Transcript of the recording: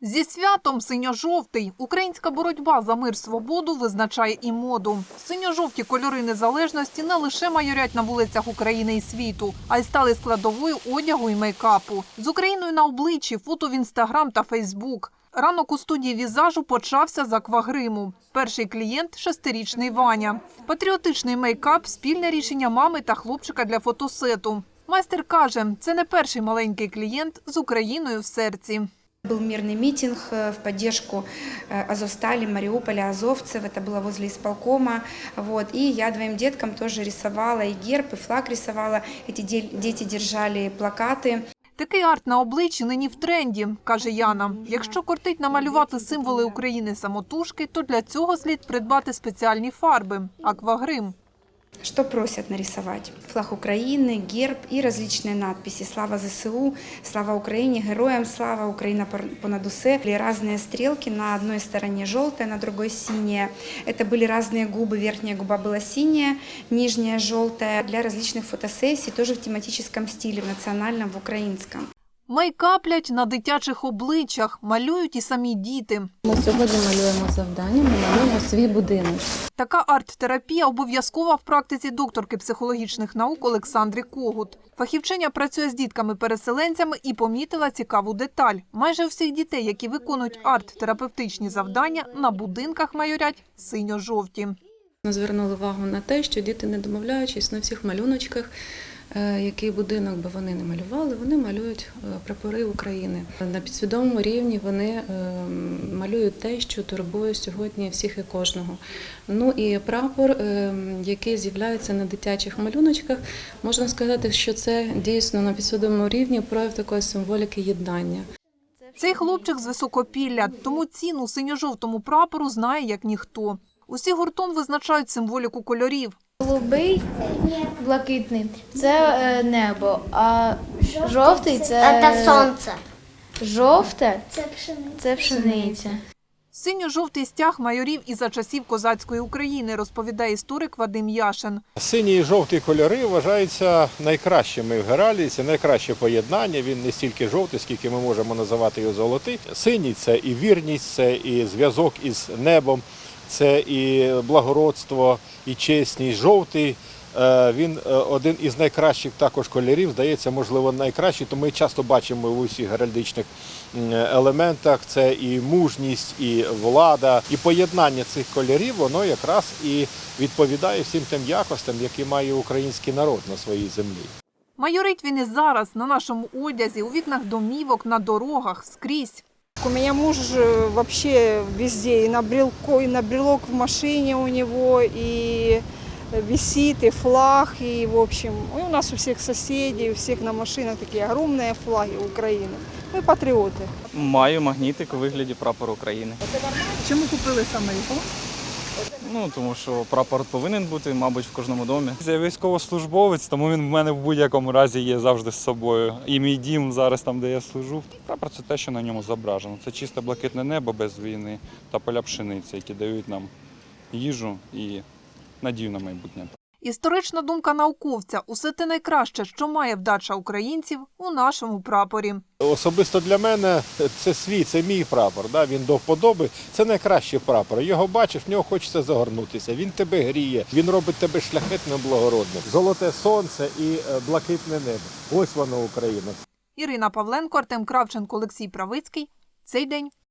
Зі святом синьо-жовтий українська боротьба за мир свободу визначає і моду. Синьо-жовті кольори незалежності не лише майорять на вулицях України і світу, а й стали складовою одягу і мейкапу. З Україною на обличчі фото в інстаграм та Фейсбук. Ранок у студії візажу почався з аквагриму. Перший клієнт шестирічний Ваня. Патріотичний мейкап спільне рішення мами та хлопчика для фотосету. Майстер каже, це не перший маленький клієнт з Україною в серці. Был мирный митинг э, в поддержку э, Азовстали, Мариуполя, азовцев. Это было возле исполкома. Вот. И я двоим деткам тоже рисовала и герб, и флаг рисовала. Эти де- дети держали плакаты. Такий арт на обличчі нині в тренді, каже Яна. Якщо кортить намалювати символи України самотужки, то для цього слід придбати спеціальні фарби – аквагрим. Что просят нарисовать? Флаг Украины, герб и различные надписи. Слава ЗСУ, слава Украине, героям слава, Украина пор- понад усе. Были разные стрелки, на одной стороне желтая, на другой синяя. Это были разные губы, верхняя губа была синяя, нижняя желтая. Для различных фотосессий, тоже в тематическом стиле, в национальном, в украинском. Мейкаплять на дитячих обличчях, малюють і самі діти. Ми сьогодні малюємо завдання, ми малюємо свій будинок. Така арт-терапія обов'язкова в практиці докторки психологічних наук Олександри Когут. Фахівчиня працює з дітками-переселенцями і помітила цікаву деталь. Майже у всіх дітей, які виконують арт-терапевтичні завдання, на будинках майорять синьо-жовті. Ми звернули увагу на те, що діти, не домовляючись на всіх малюночках, е, який будинок би вони не малювали, вони малюють е, прапори України. На підсвідомому рівні вони е, малюють те, що турбує сьогодні всіх і кожного. Ну і прапор, який з'являється на дитячих малюночках, можна сказати, що це дійсно на підсвідомому рівні прояв такої символіки єднання. Цей хлопчик з високопілля, тому ціну синьо-жовтому прапору знає як ніхто. Усі гуртом визначають символіку кольорів. Голубий, блакитний це е, небо, а жовтий це Это сонце. жовте Це пшениця. пшениця. Синьо-жовтий стяг майорів і за часів козацької України, розповідає історик Вадим Яшин. Сині і жовті кольори вважаються найкращими в Геральдії, це найкраще поєднання. Він не стільки жовтий, скільки ми можемо називати його золотий. Синій це і вірність, це і зв'язок із небом, це і благородство, і чесність. Жовтий е, він е, один із найкращих також кольорів, здається, можливо, найкращий. То ми часто бачимо в усіх геральдичних елементах. Це і мужність, і влада, і поєднання цих кольорів, воно якраз і відповідає всім тим якостям, які має український народ на своїй землі. Майорить він і зараз на нашому одязі, у вікнах домівок, на дорогах, скрізь. У меня муж э, вообще везде, и на брелко, и на брелок в машине у него, и висит, и флаг, и в общем, и у нас у всех соседей, у всех на машинах такие огромные флаги Украины. Мы патриоты. Маю магнітик у вигляді прапору України. Чому купили саме його? Ну тому що прапор повинен бути, мабуть, в кожному домі. Я військовослужбовець, тому він в мене в будь-якому разі є завжди з собою. І мій дім зараз там, де я служу. Прапор це те, що на ньому зображено. Це чисте блакитне небо без війни та поля пшениці, які дають нам їжу і надію на майбутнє. Історична думка науковця – усе те найкраще, що має вдача українців у нашому прапорі. Особисто для мене це свій, це мій прапор. Да? Він до вподоби. Це найкращий прапор. Його бачиш, в нього хочеться загорнутися. Він тебе гріє, він робить тебе шляхетним, благородним. Золоте сонце і е, блакитне небо. Ось воно Україна. Ірина Павленко, Артем Кравченко, Олексій Правицький. Цей день